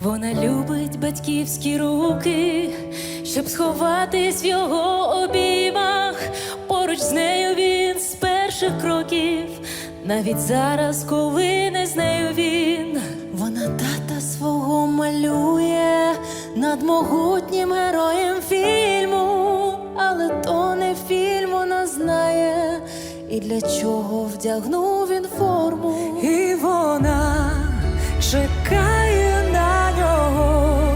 Вона любить батьківські руки, щоб сховатись в його обіймах. Поруч з нею він з перших кроків, навіть зараз, коли не з нею він. Вона тата свого малює над могутнім і для чого вдягнув він форму. І вона чекає на нього.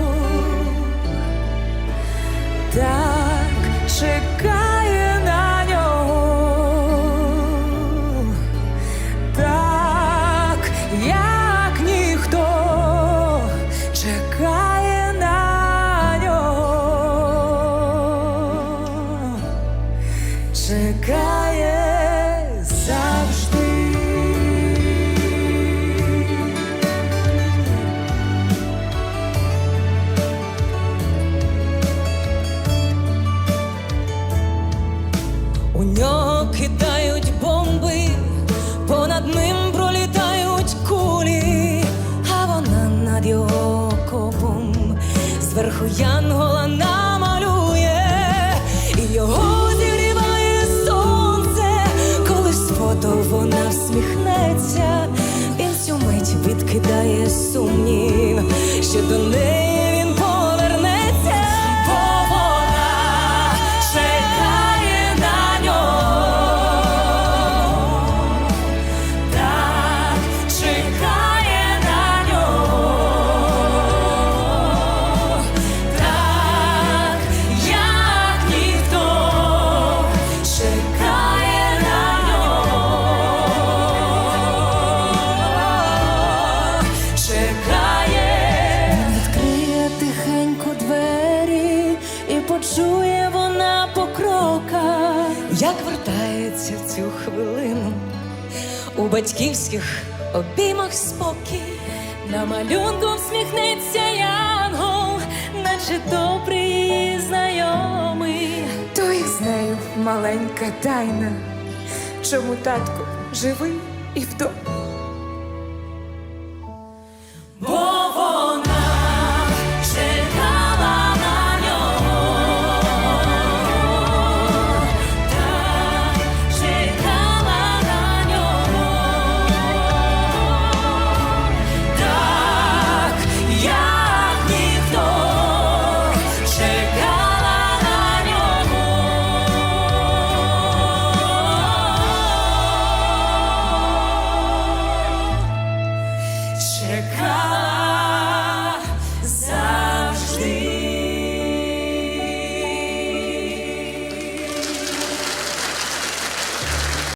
Так чекає на нього. Так, як ніхто чекає на кидають бомби, понад ним пролітають кулі, а вона над його копом зверху янгола намалює, і його зігріває сонце, коли з фото вона всміхнеться, він цю мить відкидає сумнів, що до неї почує вона по кроках. Як вертається в цю хвилину у батьківських обіймах спокій, на малюнку всміхнеться янгол, наче добрий її знайомий. То їх з нею маленька тайна. Чому татко живий і вдома? Нього. Чекала